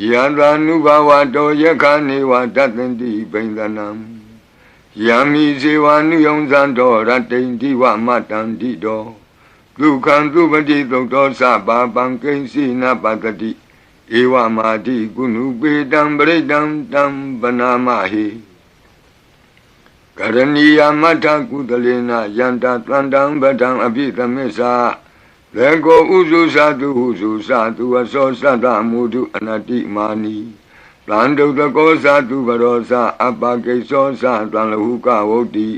ယန္တာနုဘဝတောယခနေဝတတ္တန္တိဘိန္ဒနံယံမိဇေဝနုယုံဇံတော်ရတ္တိန္တိဝမတန္တိတောဒုက္ခံသူပတိသုတ်တော်သဗ္ဗပံကိဉ္စီနပတတိဧဝမာတိကုဏုပေတံပရိတံတံပနာမဟိကရဏီယမထကုသလေနယန္တာတန္တံဗဒံအပိသမစ္စာ လေကိုဥစုသတုဟုစုသတုအစောသတ္တမုဒုအနတိမာနီတန်တုတကောသတုဘရောသအပကိသောသတံလဟုကဝုတ်တိ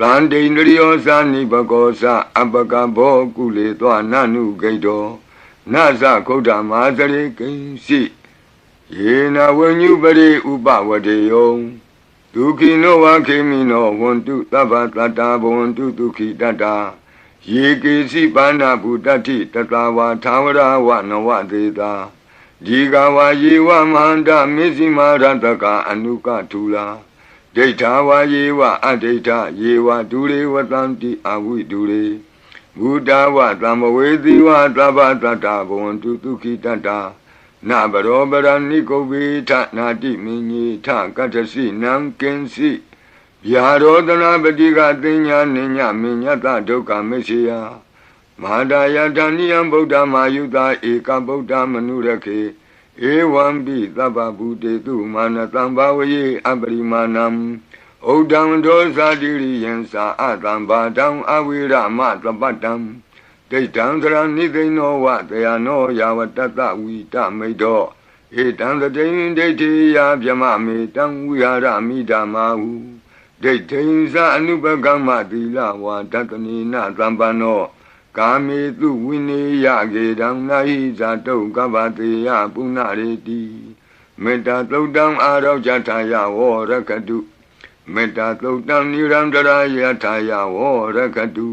တန်ဒိန္ဒရိယောသနိဘကောသအပကဘောကုလေသောနနုဂိတောနသခုဒ္ဓမာသရေကိဉ္စီယေနဝဉ္ညုပရိဥပဝတေယောဒုခိနောဝခေမိနောဝန္တုသဗ္ဗတတ္တာဘဝန္တုဒုခိတတ္တာ ယေကေစီပါဏဗုတ္တိတတဝါသာဝရဝနဝသေတာဒီကဝါယေဝမန္တမေဇိမာရတကအနုကထူလာဒိဋ္ဌာဝါယေဝအဒိဋ္ဌယေဝဒုရေဝတံတိအဝိဒုရေဘုဒ္ဓဝသမ္မဝေသီဝသဗ္ဗတတ္တာဘဝန္တုဒုခိတတ္တာနဘရောပရဏိကုဗ္ဗေထနာတိမင်းကြီးထကတ္ထစီနံကင်စီ ဗျာရောဒနာပတိကသိညာနိညာမညတဒုက္ခမရှိယမဟာဒါယတဏိယံဗုဒ္ဓမာယုတာဧကဗုဒ္ဓမနုရခေဧဝံပိသဗ္ဗဗုတေတုမာနတံဘာဝယေအပရိမာဏံဩဒံဒောဇာတိရိယံသာအတံဘာတံအဝိရမသပတ္တံဒိဋ္ဌံသရဏိသိဏောဝတယနောယာဝတတဝိတမိတ်တော်ဧတံသတိန်ဒိဋ္ဌိယဗျမမေတံဝိဟာရမိဓမ္မာဟု ဒိဋ္ဌိဉ္စအနုပကမ္မသီလဝါဒတနိနသံပန္နောကာမေတုဝိနေယကေတံနာဟိဇာတုကဗ္ဗတေယပုဏ္ဏရေတိမေတ္တာသုတ်တံအာရောဇထာယဝရကတုမေတ္တာသုတ်တံနိရန္တရာယထာယဝရကတု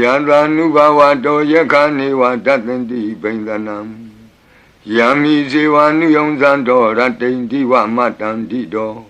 ယန္တာနုဘဝတောယခနေဝတတ္တန္တိဘိန္ဒနံယံမိဇေဝနုယုံဇံတော်ရတ္တိန္တိဝမတန္တိတော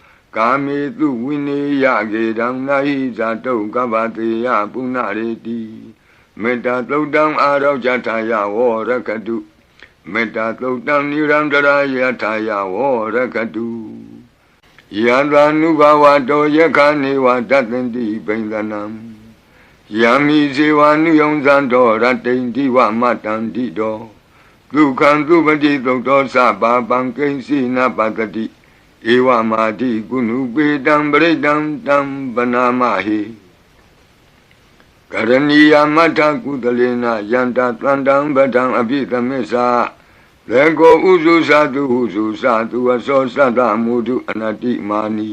ကာမေတုဝိနေယကေတံနာဟိဇာတုကဗ္ဗတေယပုဏ္ဏရေတိမေတ္တာသုတ်တံအာရောဇထာယဝရကတုမေတ္တာသုတ်တံနိရန္တရာယထာယဝရကတုယန္တာနုဘဝတောယခနေဝတတ္တန္တိဘိန္ဒနံယံမိဇေဝနုယုံဇံတော်ရတ္တိန္တိဝမတန္တိတောဒုက္ခံသူပတိသုတ်တော်သဗ္ဗပံကိဉ္စီနပတတိ ဧဝမာတိကုဏုပေတံပရိတံတံပနာမဟိကရဏီယမထကုသလေနယန္တာတန္တံဗဒံအပိသမစ္ဆာလေကိုဥစုသတုဟုစုသတုအစောသတ္တမုဒုအနတိမာနီ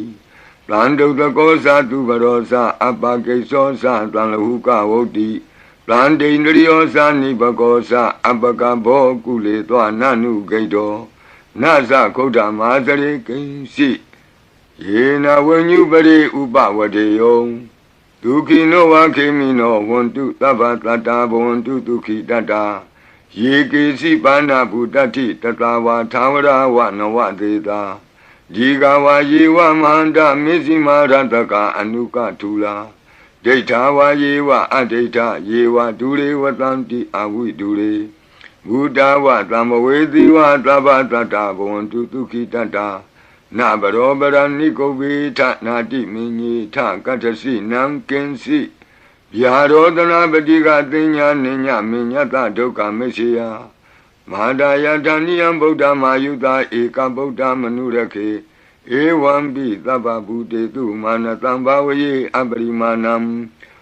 တန်တုတကောသတုဘရောသအပကိသောသတံလဟုကဝုတ်တိတန်ဒိန္ဒရိယောသနိဘကောသအပကဘောကုလေသောနနုဂိတော နနသခုဒ္ဓမာသရေကိဉ္စီယေနဝဉ္ညုပရိဥပဝတေယောဒုက္ခိနောဝခေမိနောဝန္တုသဗ္ဗတတ္တာဘဝန္တုဒုက္ခိတတ္တာယေကေစီပါဏဗုတ္တိတတဝါသာဝရဝနဝသေတာဒီကဝါယေဝမန္တမေဇိမာရတကအနုကထူလာဒိဋ္ဌာဝါယေဝအဒိဋ္ဌယေဝဒုရေဝတံတိအဝိဒုရေ ဘုဒ္ဓဝသံမဝေသီဝသဗ္ဗတတ္တဘဝန္တုဒုက္ခိတတ္တာနဘရောပရဏိကုဗ္ဗေထနာတိမင်းကြီးထကတ္ထစီနံကင်စီဗျာရောဒနာပတိကသိညာနိညမညတဒုက္ခမရှိယမဟာဒယတဏိယံဗုဒ္ဓမာယုတာဧကဗုဒ္ဓမနုရခေဧဝံပိသဗ္ဗဗုတေတုမာနတံဘာဝယေအပရိမာဏံ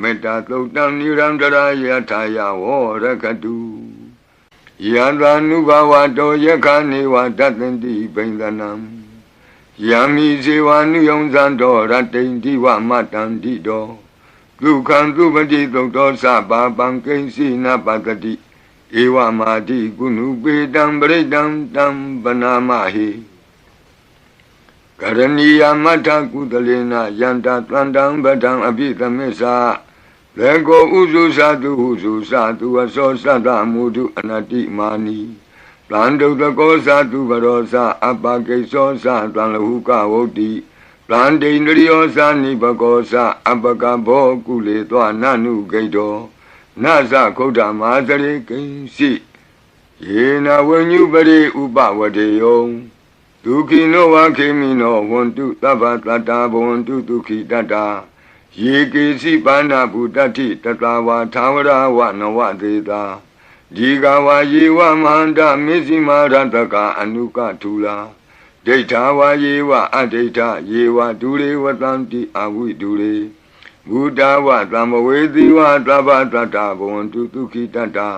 မေတ္တာသုတ်တံနိရန္တရာယထာယဝရကတုယံသာနုဘဝတောယခာနေဝတတ္တန္တိဘိန္ဒနံယံမိဇေဝနုယုံဇံတော်ရတိန်တိဝမတန္တိတောဒုက္ခံသူပတိသုတ်တော်စပါပံကိဉ္စီနပတတိဧဝမာတိကုဏုပေတံပရိတံတံပနာမဟိကရဏီယမထကုသလေနယန္တတန္တံပဒံအပိသမစ္စာ လေကိုဥစုသတုဟုစုသတုအစောသတ္တမုဒုအနတိမာနီတန်တုတကောသတုဘရောသအပကိသောသတံလဟုကဝုတ်တိတန်တိန္ဒရိယောသနိဘကောသအပကဘောကုလေသောနနုဂိတောနသခုဒ္ဓမာသရေကိဉ္စီယေနဝဉ္ညုပရိဥပဝတေယောဒုက္ခိနောဝခေမိနောဝန္တုသဗ္ဗတတ္တာဘဝန္တုဒုက္ခိတတ္တာ ယေကေစီပါဏဗုတ္တိတတဝါသာဝရဝနဝသေတာဒီကဝါယေဝမန္တမေဇိမာရတကအနုကထူလာဒိဋ္ဌာဝါယေဝအဒိဋ္ဌယေဝဒုရေဝတံတိအဝိဒုရေဘုဒ္ဓဝသံမဝေသီဝသဗ္ဗတတ္တဘဝန္တုဒုက္ခိတတ္တာ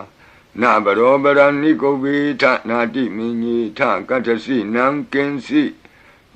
နဘရောပရဏိကုဗ္ဗေထနာတိမင်းကြီးထကတ္ထစီနံကင်စီ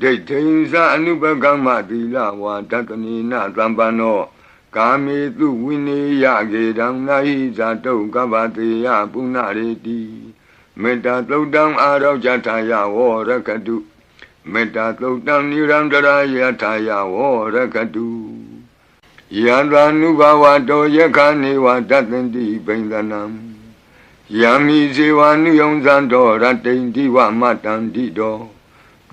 ဒိဋ္ဌိံသအနုပကမ္မသီလဝါတတနိနသံပန္နောကာမေတုဝိနေယကေတံနာဟိဇာတုကပ္ပတေယပုဏ္ဏရေတိမေတ္တာသုတ်တံအာရောဇထာယဝရကတုမေတ္တာသုတ်တံနိရန္တရာယထာယဝရကတုယံသာနုဘဝတောယခာနေဝတတ္တန္တိဘိန္ဒနံယံမိဇေဝနုယုံဇံတော်ရတိန်တိဝမတန္တိတော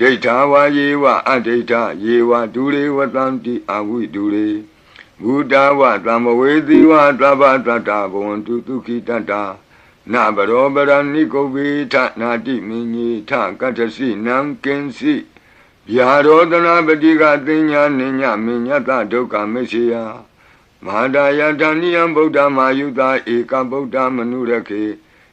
ဒိဋ္ဌာဝါယေဝအဒိဋ္ဌယေဝဒုရေဝတံတိအဝိဒုရေဘုဒ္ဓဝသံမဝေသီဝသဗ္ဗတတ္တဘဝန္တုဒုက္ခိတတ္တာနဘရောပရဏိကုဗ္ဗေထနာတိမင်းကြီးထကတ္ထစီနံကင်စီဗျာရောတနာပတိကသိညာနိညာမညတဒုက္ခမရှိယမဟာဒယတဏိယံဗုဒ္ဓမာယုတာဧကဗုဒ္ဓမနုရခေ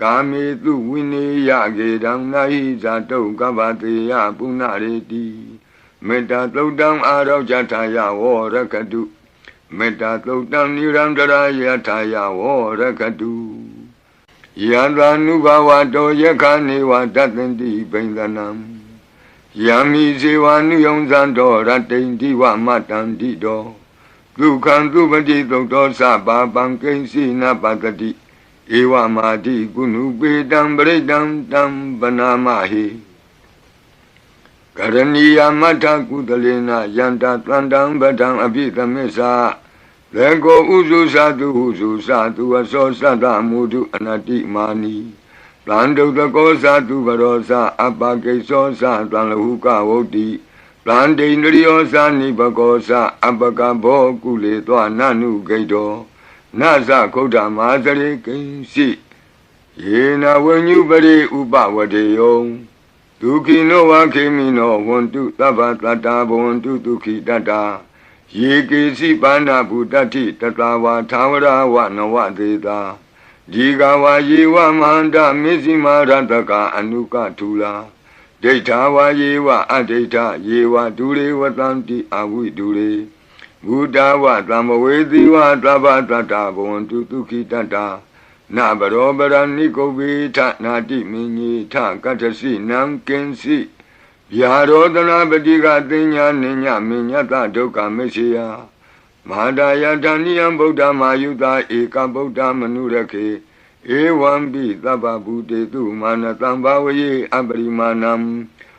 ကာမေတုဝိနေယကေတံနာဟိဇာတုကပ္ပတေယပုဏ္ဏရေတိမေတ္တာသုတ်တံအာရောဇထာယဝရကတုမေတ္တာသုတ်တံနိရန္တရာယထာယဝရကတုယံသာနုဘဝတောယခာနေဝတတ္တန္တိပိန္ဒနံယံမိဇေဝနုယုံဇံတော်ရတိန်တိဝမတံတိတော်ဒုက္ခံသူပတိသုတ်တော်စပါပံကိဉ္စီနပတတိ ဧဝမာတိကုဏုပေတံပရိတံတံပနာမဟိကရဏီယမထကုသလေနယန္တတန္တံပဒံအပိသမစ္ဆာလေကိုဥစုသတုဟုစုသတုအစောသတ္တမုဒုအနတိမာနီတန်တုတကောသတုဘရောသအပကိသောသတံလဟုကဝုတ်တိတန်တိန္ဒရိယောသနိဘကောသအပကဘောကုလေသောနနုဂိတော နသခုဒ္ဓမာသရိကိဉ္စီယေနဝဉ္ညုပရိဥပဝတေယောဒုခိနောဝခေမိနောဝန္တုသဗ္ဗတတ္တာဘဝန္တုဒုခိတတ္တာယေကေစီပါဏဗုတ္တိတတဝါသာဝရဝနဝသေတာဒီကဝါယေဝမန္တမေဇိမာရတကအနုကထူလာဒိဋ္ဌာဝါယေဝအဒိဋ္ဌယေဝဒုရေဝတံတိအဝိဒုရေ ဘုဒ္ဓဝသံမဝေသီဝသဗ္ဗတတ္တာဘဝန္တုဒုခိတတ္တာနဘရောပရဏိကုပိထနာတိမင်းကြီးထကတ္တစီနံကင်းစီဗျာရောတနာပတိကသိညာနိညာမညတဒုက္ခမရှိယမဟာဒယတဏိယံဗုဒ္ဓမာယုတာဧကဗုဒ္ဓမနုရခေဧဝံပိသဗ္ဗဗုတေတုမာနတံဘာဝယေအပရိမာဏံ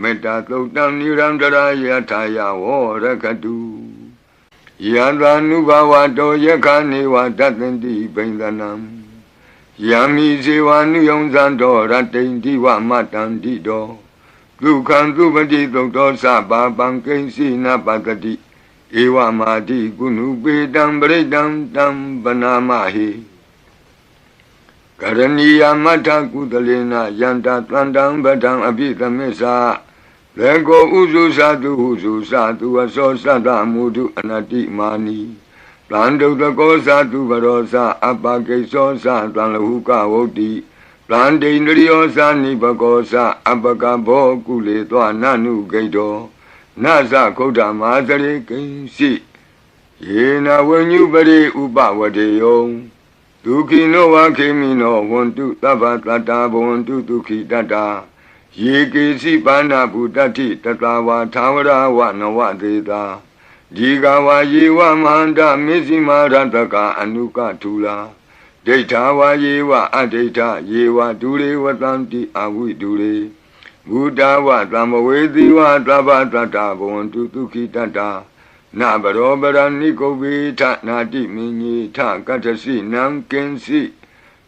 မေတ္တာသုတ်တံနိရန္တရာယထာယဝရကတုယံသာနုဘဝတောယခာနေဝတတ္တန္တိပိန္ဒနံယံမိဇေဝနုယုံဇံတော်ရတိန်တိဝမတံတိတော်ဒုက္ခံသူပတိသုတ်တော်စပါပံကိဉ္စီနပတတိဧဝမာတိကုဏုပေတံပရိတံတံပနာမဟိကရဏီယမထကုသလေနယန္တတန္တံပဒံအပိသမစ္ဆာ လေကိုဥစုသတုဟုစုသတုအစောသတ္တမုဒုအနတိမာနီတန်တုတကောသတုဘရောသအပကိသောသတံလဟုကဝုတ်တိတန်တိန္ဒရိယောသနိဘကောသအပကဘောကုလေသောနနုဂိတောနသခုဒ္ဓမာသရိကိဉ္စီယေနဝဉ္ညုပရိဥပဝတေယောဒုခိနောဝခေမိနောဝန္တုသဗ္ဗတတ္တာဘဝန္တုဒုခိတတ္တာ ယေကေစီပါဏဗုတ္တိတတဝါသာဝရဝနဝသေတာဒီကဝါယေဝမန္တမေဇိမာရတကအနုကထူလာဒိဋ္ဌာဝါယေဝအဒိဋ္ဌယေဝဒုရေဝတံတိအဝိဒုရေဘုဒ္ဓဝသံမဝေသီဝသဗ္ဗတတ္တဘဝန္တုဒုခိတတ္တာနဘရောပရဏိကုပိထနာတိမင်းကြီးထကတ္တစီနံကင်းစီ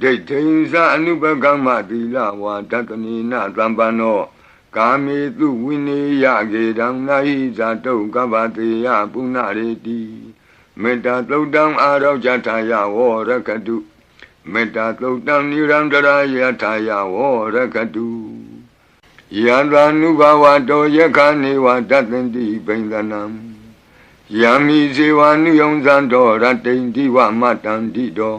ဒိဋ္ဌိံသအနုပကမ္မသီလဝါတတနိနသံပန္နောကာမေတုဝိနေယကေတံနာဟိဇာတုကပ္ပတေယပုဏ္ဏရေတိမေတ္တာသုတ်တံအာရောကြထာယဝောရကတုမေတ္တာသုတ်တံနိရန္တရာယထာယဝောရကတုယံသာနုဘဝတောယခာနေဝတတ္တန္တိဘိန္ဒနံယံမိဇေဝနုယုံဇံတော်ရတ္တိန္တိဝမတန္တိတော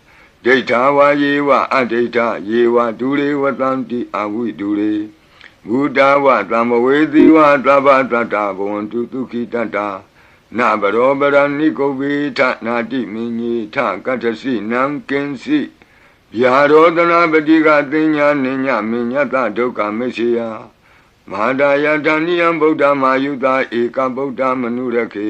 ဒိဋ္ဌာဝါယေဝအဒိဋ္ဌယေဝဒုရေဝတံတိအဝိဒုရေဘုဒ္ဓဝသံမဝေသီဝသဗ္ဗတတ္တာဘဝန္တုဒုခိတတ္တာနဘရောပရဏိကုဗ္ဗေထနာတိမင်းကြီးထကတ္ထစီနံကင်စီဗျာရောဒနာပတိကသိညာနိညာမညတဒုက္ခမရှိယမဟာဒယတဏိယံဗုဒ္ဓမာယုတာဧကဗုဒ္ဓမနုရခေ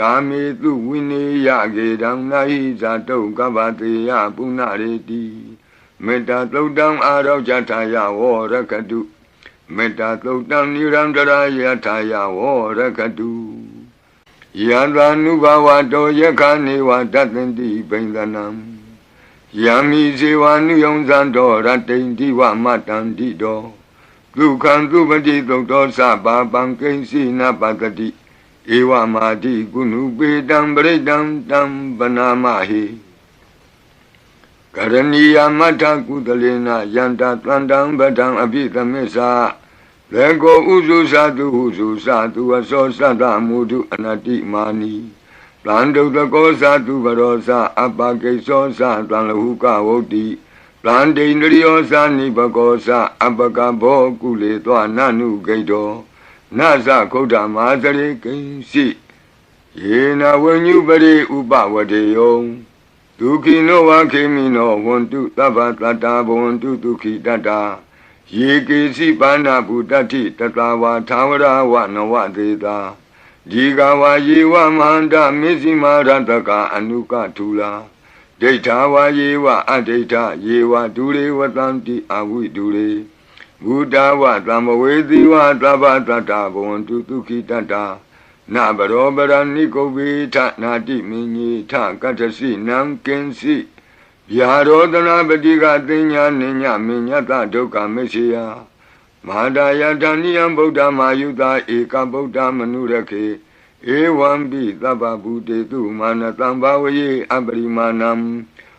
ကာမေတုဝိနေယကေတံနာဟိဇာတုကပ္ပတေယပုဏ္ဏရေတိမေတ္တာသုတ်တံအာရောကြထာယဝောရကတုမေတ္တာသုတ်တံနိရန္တရာယထာယဝောရကတုယံသာနုဘဝတောယခာနေဝတတ္တန္တိဘိန္ဒနံယံမိဇေဝနုယုံဇံတော်ရတ္တိန္တိဝမတန္တိတောဒုက္ခံသူပတိသုတ်သောသဘာပံကိဉ္စီနပတ္တိ ဧဝမာတိကုဏုပေတံပရိတံတံပနာမဟိကရဏီယမထကုသလေနယန္တသန္တံပဒံအပိသမစ္ဆာလေကိုဥစုသတုဟုစုသတုအစောသတ္တမုဒုအနတိမာနီတန်တုတကောသတုဘရောသအပကိသောသတံလဟုကဝုတ်တိတန်ဒိန္ဒရိယောသနိဘကောသအပကဘောကုလေသောနနုဂိတော နသခုဒ္ဓမာသရေကိဉ္စီယေနဝဉ္ညုပရိဥပဝတေယောဒုခိနောဝခေမိနောဝန္တုသဗ္ဗတတ္တာဘဝန္တုဒုခိတတ္တာယေကေစီပါဏဗုတ္တိတတဝါသာဝရဝနဝသေတာဒီကဝါယေဝမန္တမေဇိမာရတကအနုကထူလာဒိဋ္ဌာဝါယေဝအဒိဋ္ဌယေဝဒုရေဝတံတိအဝိဒုရေ ဘုဒ္ဓဝသံဝေသီဝသဗ္ဗတတ္တာဘဝန္တုဒုခိတတ္တာနဘရောပရဏိကုဗ္ဗေထနာတိမင်းကြီးထကတ္ထစီနံကင်စီဗျာရောဒနာပတိကသိညာနိညာမညတဒုက္ခမရှိယမဟာဒယတဏိယံဗုဒ္ဓမာယုတာဧကဗုဒ္ဓမနုရခေဧဝံပိသဗ္ဗဗုတေတုမာနတံဘာဝယေအပရိမာဏံ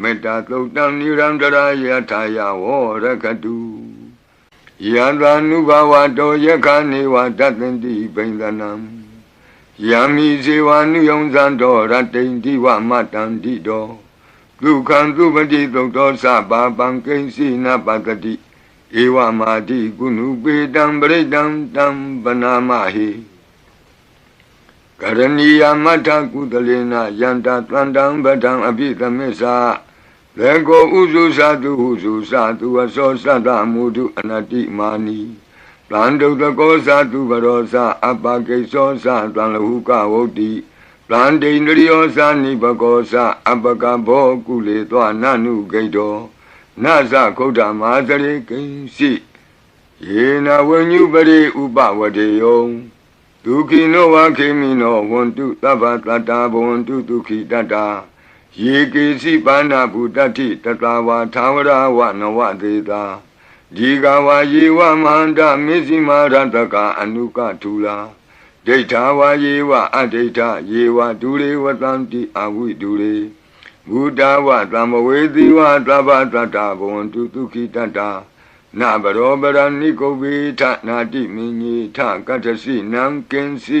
မေတ္တာသုတ်တံနိရန္တရာယထာယဝောရကတုယံသာနုဘဝတောယခာနေဝတတ္တန္တိဘိန္ဒနံယံမိဇေဝနုယုံဇံတော်ရတ္တိန္တိဝမတန္တိတောဒုက္ခံသူပတိသုတ်သောသဘာပံကိဉ္စီနပတတိဧဝမာတိကုဏုပေတံပရိတံတံပနာမဟိကရဏီယမထကုသလေနယန္တသန္တံပဒံအပိသမစ္ဆာ လေကိုဥစုသတုဟုစုသတုအစောသတ္တမုဒုအနတိမာနီဗန္ဒုတကောသာသူဘရောသာအပကိသောသာတံလဟုကဝုတ်တိဗန္ဒိန္ဒရိယောသာနိဘကောသာအပကဘောကုလေသောနနုဂိတောနသခုဒ္ဓမာသရေကိဉ္စီယေနဝဉ္ညုပရိဥပဝတေယောဒုက္ခိနောဝခေမိနောဝန္တုသဗ္ဗတတ္တာဘဝန္တုဒုက္ခိတတ္တာ ယေကေစီပါဏဗုတ္တိတတဝါသာဝရဝနဝသေတာဒီကဝါယေဝမန္တမေဇိမာရတကအနုကထူလာဒိဋ္ဌာဝါယေဝအဒိဋ္ဌယေဝဒူရေဝတံတိအဝိဒူရေဘုဒ္ဓဝသံမဝေတိဝသဗ္ဗတတ္တာဘဝန္တုဒုက္ခိတတ္တာနဗရောပရဏိကုဗေထနာတိမင်းကြီးထကတ္တစီနံကင်စီ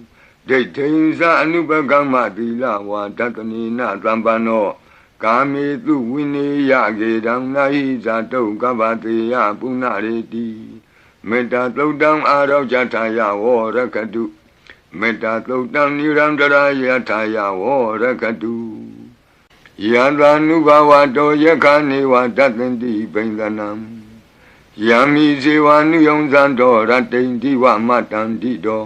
ဒိဋ္ဌိံသအနုပကမ္မသီလဝါတတနိနသံပန္နောကာမေတုဝိနေယကေတံနာဟိဇာတုကဗ္ဗတေယပုဏ္ဏရေတိမေတ္တာသုတ်တံအာရောဇထာယဝရကတုမေတ္တာသုတ်တံနိရန္တရာယထာယဝရကတုယံသာနုဘဝတောယခာနေဝတတ္တန္တိဘိန္ဒနံယံမိဇေဝနုယုံဇံတော်ရတိန်တိဝမတန္တိတော